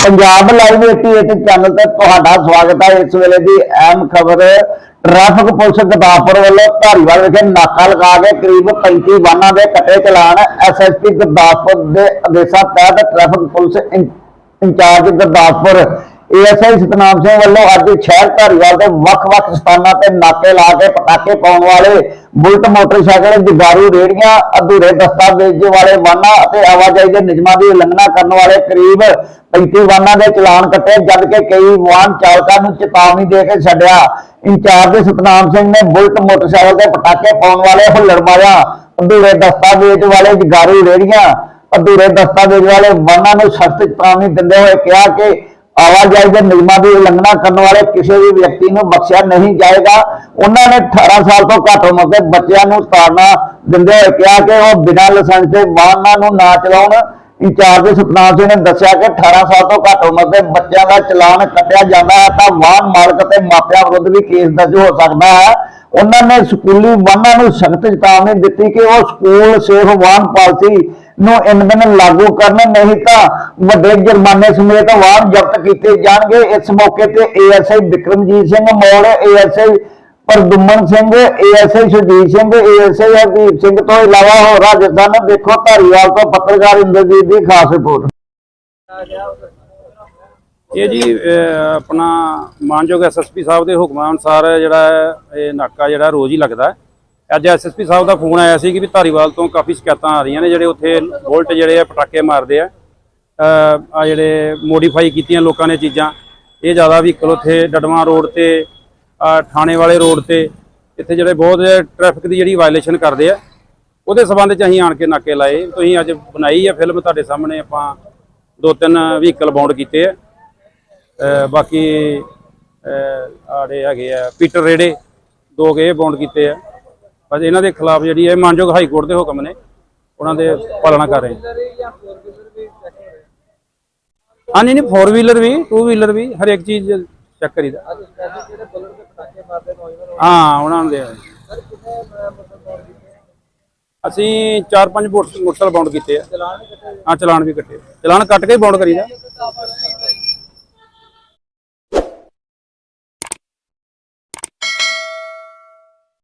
Punjab live 88 channel ਤੇ ਤੁਹਾਡਾ ਸਵਾਗਤ ਹੈ ਇਸ ਵੇਲੇ ਦੀ ਅਹਿਮ ਖਬਰ ਟ੍ਰੈਫਿਕ ਪੁਲਿਸ ਗੁਰਦਾਸਪੁਰ ਵੱਲੋਂ ਧਾਰੀਵਾਲ ਵਿਖੇ ਨਾਕਾ ਲਗਾ ਕੇ ਕਰੀਬ 35 ਵਾਹਨਾਂ ਦੇ ਕੱਟੇ ਚਲਾਨ ਐਸਐਸਪੀ ਗੁਰਦਾਸਪੁਰ ਦੇ ਆਦੇਸ਼ਾਂ ਤਹਿਤ traffic police incharge Gurdaspur. ASI Satnam Singh ਵੱਲੋਂ ਅੱਜ ਸ਼ਹਿਰ ਧਾਰੀਵਾਲ ਦੇ ਵੱਖ-ਵੱਖ ਸਥਾਨਾਂ ਤੇ ਨਾਕੇ ਲਾ ਕੇ ਪਟਾਕੇ ਪਾਉਣ ਵਾਲੇ ਬੁਲਟ ਮੋਟਰਸਾਈਕਲ, ਜੁਗਾਰੂ ਰੇੜੀਆਂ, ਅਧੂਰੇ ਦਸਤਾਵੇਜ਼ ਵਾਲੇ ਵਾਹਨਾਂ ਅਤੇ ਆਵਾਜਾਈ ਦੇ ਨਿਯਮਾਂ ਦੀ ਉਲੰਘਣਾ ਕਰਨ ਵਾਲੇ ਕਰੀਬ 35 ਵਾਹਨਾਂ ਦੇ ਚਲਾਨ ਕੱਟੇ, ਜਦ ਕਿ ਕਈ ਵਾਹਨ ਚਾਲਕਾਂ ਨੂੰ ਚੇਤਾਵਨੀ ਦੇ ਕੇ ਛੱਡਿਆ। ਇੰਚਾਰਜ ਸਤਨਾਮ ਸਿੰਘ ਨੇ ਬੁਲਟ ਮੋਟਰਸਾਈਕਲ ਤੇ ਪਟਾਕੇ ਪਾਉਣ ਵਾਲੇ ਹੁੱਲੜਬਾਜ਼ਾਂ ਅਧੂਰੇ ਦਸਤਾਵੇਜ਼ ਵਾਲੇ ਜੁਗਾਰੂ ਰੇੜੀਆਂ, ਅਧੂਰੇ ਦਸਤਾਵੇਜ਼ ਵਾਲੇ ਵਾਹਨਾਂ ਨੂੰ ਸਖਤ ਚੇਤਾਵਨੀ ਦਿੰਦੇ ਹੋਏ ਕਿਹਾ ਕਿ ਆਵਾਜਾਈ ਦੇ ਨਿਯਮਾਂ ਦੀ ਉਲੰਘਣਾ ਕਰਨ ਵਾਲੇ ਕਿਸੇ ਵੀ ਵਿਅਕਤੀ ਨੂੰ ਬਖਸ਼ਿਆ ਨਹੀਂ ਜਾਏਗਾ। ਉਹਨਾਂ ਨੇ 18 ਸਾਲ ਤੋਂ ਘੱਟ ਉਮਰ ਦੇ ਬੱਚਿਆਂ ਨੂੰ ਤਾੜਨਾ ਦਿੰਦੇ ਹੋਏ ਕਿਹਾ ਕਿ ਉਹ ਬਿਨਾਂ ਲਾਇਸੈਂਸ ਦੇ ਵਾਹਨਾਂ ਨੂੰ ਨਾ ਚਲਾਉਣ ਇੰਚਾਰਜ ਸਤਨਾਮ ਸਿੰਘ ਨੇ ਦੱਸਿਆ ਕਿ 18 ਸਾਲ ਤੋਂ ਘੱਟ ਉਮਰ ਦੇ ਬੱਚਿਆਂ ਦਾ ਚਲਾਨ ਕੱਟਿਆ ਜਾਂਦਾ ਹੈ ਤਾਂ ਵਾਹਨ ਮਾਲਕ ਤੇ ਮਾਪਿਆਂ ਵਿਰੁੱਧ ਵੀ ਕੇਸ ਦਰਜ ਹੋ ਸਕਦਾ ਹੈ। ਉਹਨਾਂ ਨੇ ਸਕੂਲੀ ਵਾਹਨਾਂ ਨੂੰ ਸਖਤ ਚੇਤਾਵਨੀ ਦਿੱਤੀ ਕਿ ਉਹ ਸਕੂਲ ਸੇਫ ਵਾਹਨ ਪਾਲਿਸੀ ਨੂੰ ਇਨ ਦਿਨ ਲਾਗੂ ਕਰਨ, ਨਹੀਂ ਤਾਂ ਵੱਡੇ ਜੁਰਮਾਨੇ ਸਮੇਤ ਵਾਹਨ ਜ਼ਬਤ ਕੀਤੇ ਜਾਣਗੇ। ਇਸ ਮੌਕੇ ਤੇ ASI Vikramjit Singh Mor ASI Pardaman Singh ASI Sujit Singh ASI Hardeep Singh ਤੋਂ ਇਲਾਵਾ ਹੋਰ ਰਾਜਸਥਾਨ ਦੇਖੋ, ਧਾਰੀਵਾਲ ਤੋਂ ਪੱਤਰਕਾਰ ਇੰਦਰਜੀਤ ਦੀ ਖਾਸ ਰਿਪੋਰਟ ਇਹ ਜੀ ਆਪਣਾ ਮਾਨਯੋਗ ਐਸਐਸਪੀ ਸਾਹਿਬ ਦੇ ਹੁਕਮਾਂ ਅਨੁਸਾਰ ਜਿਹੜਾ ਇਹ ਨਾਕਾ ਜਿਹੜਾ ਰੋਜ਼ ਹੀ ਲੱਗਦਾ ਹੈ। ਅੱਜ ਐਸਐਸਪੀ ਸਾਹਿਬ ਦਾ ਫੋਨ ਆਇਆ ਸੀ ਕਿ ਵੀ ਧਾਰੀਵਾਲ ਤੋਂ ਕਾਫੀ ਸ਼ਿਕਾਇਤਾਂ ਆ ਰਹੀਆਂ ਨੇ, ਜਿਹੜੇ ਉੱਥੇ ਵੋਲਟ ਜਿਹੜੇ ਆ, ਪਟਾਕੇ ਮਾਰਦੇ ਆ ਆ ਜਿਹੜੇ ਮੋਡੀਫਾਈ ਕੀਤੀਆਂ ਲੋਕਾਂ ਨੇ ਚੀਜ਼ਾਂ, ਇਹ ਜ਼ਿਆਦਾ ਵਹੀਕਲ ਉੱਥੇ ਡਡਵਾਂ ਰੋਡ ਤੇ ਥਾਣੇ ਵਾਲੇ ਰੋਡ ਤੇ ਇੱਥੇ ਜਿਹੜੇ ਬਹੁਤ ਟ੍ਰੈਫਿਕ ਦੀ ਜਿਹੜੀ ਵਾਇਲੇਸ਼ਨ ਕਰਦੇ ਆ, ਉਹਦੇ ਸਬੰਧ ਚ ਅਸੀਂ ਆਣ ਕੇ ਨਾਕੇ ਲਾਏ। ਤੁਸੀਂ ਅੱਜ ਬਣਾਈ ਆ ਫਿਲਮ ਤੁਹਾਡੇ ਸਾਹਮਣੇ, ਆਪਾਂ ਦੋ ਤਿੰਨ ਵਹੀਕਲ ਬਾਉਂਡ ਕੀਤੇ ਆ। ਬਾਕੀ ਆੜੇ ਹੈਗੇ ਆ ਪੀਟਰ ਰੇੜੇ ਦੋ ਗਏ ਬੌਂਡ ਕੀਤੇ ਆ। ਪਰ ਇਹਨਾਂ ਦੇ ਖਿਲਾਫ ਜਿਹੜੀ ਹੈ ਮਾਨਯੋਗ ਹਾਈ ਕੋਰਟ ਦੇ ਹੁਕਮ ਨੇ, ਉਹਨਾਂ ਦੇ ਪਾਲਣਾ ਕਰ ਰਹੇ ਹਾਂ ਨਹੀਂ ਨਹੀਂ 4 ਵੀਲਰ ਵੀ 2 ਵੀਲਰ ਵੀ ਹਰ ਇੱਕ ਚੀਜ਼ ਚੈੱਕ ਕਰੀਦਾ। ਹਾਂ ਉਹਨਾਂ ਦੇ ਅਸੀਂ ਚਾਰ ਪੰਜ ਮੋਟਰ- ਮੋਟਰਸਾਈਕਲ ਬਾਉਂਡ ਕੀਤੇ ਆ। ਹਾਂ ਚਲਾਨ ਵੀ ਕੱਟੇ ਚਲਾਨ ਕੱਟ ਕੇ ਹੀ ਬਾਉਂਡ ਕਰੀਦਾ।